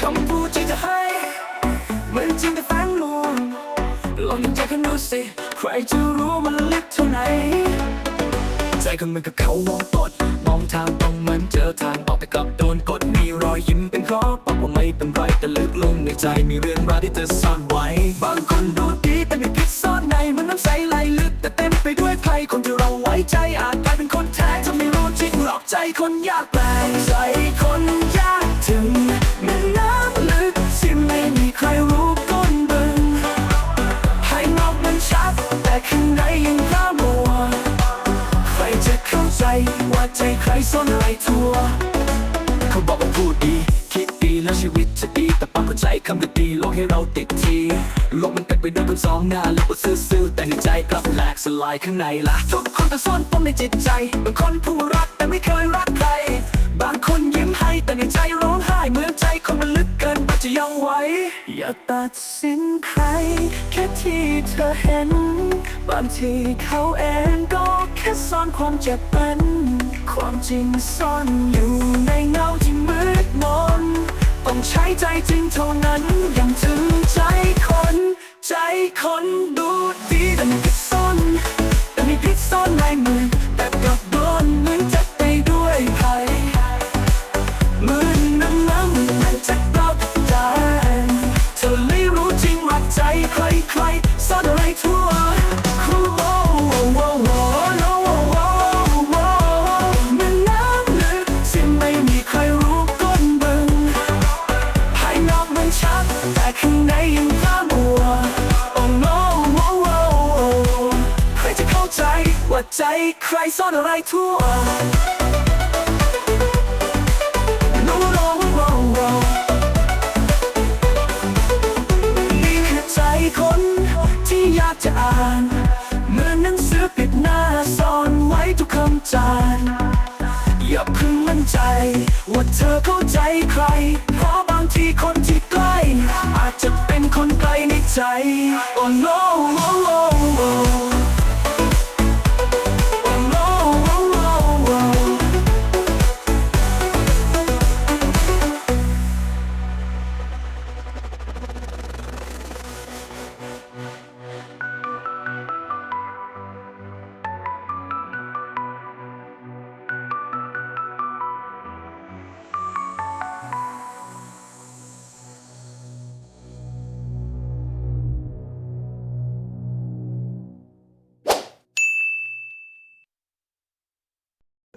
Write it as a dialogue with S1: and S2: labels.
S1: คำพูดที่จะให้เหมือนจริงแต่แฝงลวงลองยังใจกันดูสิ ใครจะรู้มันลึกเท่าไหน ใจคนมือนกับเขามองตดมองทางตรงเหมือนเจอทางออกแต่กลับโดนกดมีรอยยิ้มเป็นเพราะบอกว่าไม่เป็นไรแต่ลึกลงในใจมีเรื่องราวที่เธอซ่อนไว้ บางคนดูดี คนยากแปลงใจคนยากถึงแม่น้ำลึกที่ไม่มีใครรู้ก้นบึงภายนอกมันชัด แต่ข้างในยังพร่ามัวใครจะเข้าใจว่าใจใครซ่อนอะไรทั่วเขาบอกว่าพูดดี คิดดีแล้วชีวิตจะดีแต่ปั๊มหัวใจคำก็ดีโลกให้เราติดทีโลกมันเป็นไปด้วยบนสองหน้าแล้วก็ซื่อๆแต่ในใจกลับแหลกสลายข้างในล่ะทุกคนต้องซ่อนปมในจิตใจบางคนพูดรักแต่ไม่เคยรัก จะยังไหวอย่าตัดสินใคร แค่ที่เธอเห็น บางทีเขาเองก็แค่ซ่อนความเจ็บเป็น ความจริงซ่อนอยู่ในเงาที่มืดมน ต้องใช้ใจจริงเท่านั้นยังถึงใจคน ใจคนดูดีแต่มีพิษซ่อนแต่มีพิษซ่อนในมือ ใจใครซ่อนอะไรทั่ว No, no, no, no นี่คือใจคนที่อยากจะอ่าน เหมือนหนังสือปิดหน้าซ่อนไว้ทุกคำจาน อย่าเพึ่งมั่นใจ ว่าเธอเข้าใจใคร เพราะบางทีคนที่ใกล้ อาจจะเป็นคนไกลในใจ Oh no oh, oh,